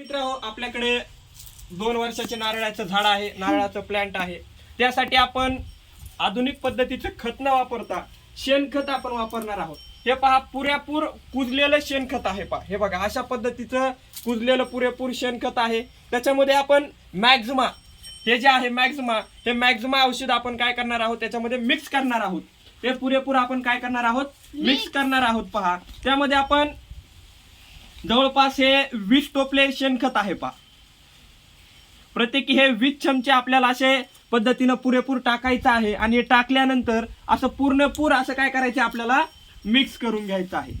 मित्र आपल्याकडे दोन वर्षाचे नारळाचं झाड आहे नारळाचं प्लांट आहे. त्यासाठी आपण आधुनिक पद्धतीचं खत न वापरता शेणखत आपण वापरणार आहोत. हे पहा पुरेपूर कुजलेलं शेणखत आहे पहा. हे बघा अशा पद्धतीचं कुजलेलं पुरेपूर शेणखत आहे. त्याच्यामध्ये आपण मॅक्झिमा हे जे आहे मॅक्झिमा हे मॅक्झिमा औषध आपण काय करणार आहोत? त्याच्यामध्ये मिक्स करणार आहोत. हे पुरेपूर आपण काय करणार आहोत? मिक्स करणार आहोत पहा. त्यामध्ये आपण जवळपास हे वीस टोपले शेणखत आहे पा. प्रत्येकी हे वीस चमचे आपल्याला असे पद्धतीनं पुरेपूर टाकायचं आहे आणि टाकल्यानंतर असं पूर्णपूर असं काय करायचं आपल्याला? मिक्स करून घ्यायचं आहे.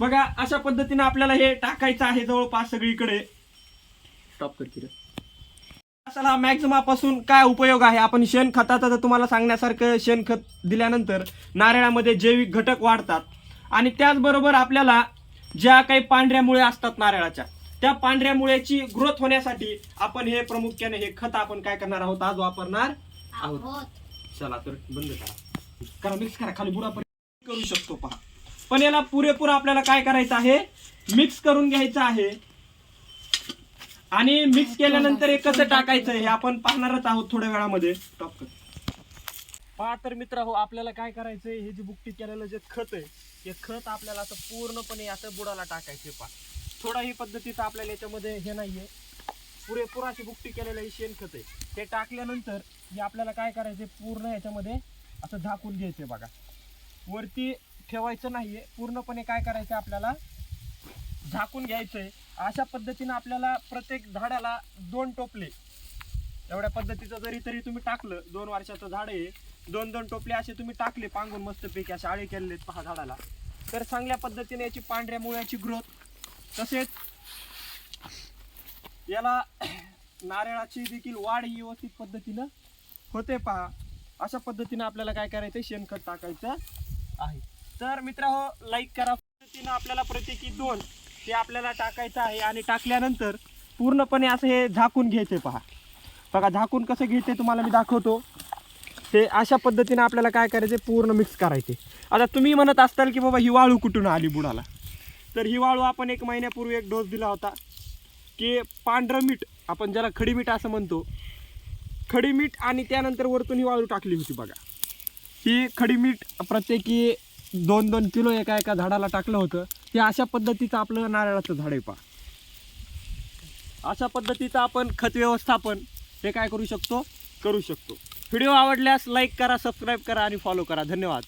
बघा अशा पद्धतीनं आपल्याला हे टाकायचं आहे जवळपास सगळीकडे. स्टॉप कर हा मॅक्झिमा पासून काय उपयोग आहे? आपण शेणखताचा तर तुम्हाला सांगण्यासारखं शेणखत दिल्यानंतर नारळामध्ये जैविक घटक वाढतात. आणि त्याचबरोबर आपल्याला ज्या काही पांढऱ्या असतात नारळाच्या त्या पांढऱ्या मुळ्याची ग्रोथ होण्यासाठी आपण हे प्रामुख्याने हे खत आपण काय करणार आहोत? आज वापरणार आहोत. चला तर बंद करा. करा मिक्स करा. खाली बुडा करू शकतो पहा. पण याला पुरेपूर आपल्याला काय करायचं आहे? मिक्स करून घ्यायचं आहे. आणि मिक्स केल्यानंतर हे कसं टाकायचं हे आपण पाहणारच आहोत थोड्या वेळामध्ये. कर. पहा तर मित्र हो आपल्याला काय करायचंय? हे जे बुकटी केलेलं जे खत आहे हे खत आपल्याला असं पूर्णपणे असं बुडाला टाकायचे पहा थोडा ही पद्धतीचं आपल्याला याच्यामध्ये हे नाही आहे पुरेपूर अशी बुकटी केलेलं हे शेणखत आहे. ते टाकल्यानंतर हे आपल्याला काय करायचं पूर्ण याच्यामध्ये असं झाकून घ्यायचं बघा. वरती ठेवायचं नाहीये. पूर्णपणे काय करायचं आपल्याला झाकून घ्यायचं आहे अशा पद्धतीनं आपल्याला प्रत्येक झाडाला दोन टोपले. एवढ्या पद्धतीचं जरी तरी तुम्ही टाकलं दोन वर्षाचं झाड आहे. दोन दोन टोपले असे तुम्ही टाकले पांगून मस्तपैकी असे आळे केलेले पहा झाडाला. तर चांगल्या पद्धतीने याची पांढऱ्या मुळ्याची ग्रोथ तसेच याला नारळाची देखील वाढ ही व्यवस्थित पद्धतीनं होते पहा. अशा पद्धतीनं आपल्याला काय करायचं? शेणखत टाकायचं आहे. तर मित्र हो लाईक करा. पद्धतीनं आपल्याला प्रत्येकी दोन ते आपल्याला टाकायचं आहे आणि टाकल्यानंतर पूर्णपणे असं हे झाकून घ्यायचे पहा. बघा झाकून कसं घ्यायचे तुम्हाला मी दाखवतो. हे अशा पद्धतीने आपल्याला काय करायचे? पूर्ण मिक्स करायचे. आता तुम्ही म्हणत असताल की बाबा ही वाळू कुठून आली बुडाला? तर ही वाळू आपण एक महिन्यापूर्वी एक डोस दिला होता की पांढरं मीठ आपण ज्याला खडी मीठ असं म्हणतो. खडी मीठ आणि त्यानंतर वरतून ही वाळू टाकली होती बघा. ही खडी मीठ प्रत्येकी दोन दोन किलो एका एका झाडाला टाकलं होतं. हे अशा पद्धतीचं आपलं नारळाचं झाड आहे पहा. अशा पद्धतीचं आपण खत व्यवस्थापन हे काय करू शकतो? करू शकतो. व्हिडिओ आवडल्यास लाईक करा सबस्क्राईब करा आणि फॉलो करा. धन्यवाद.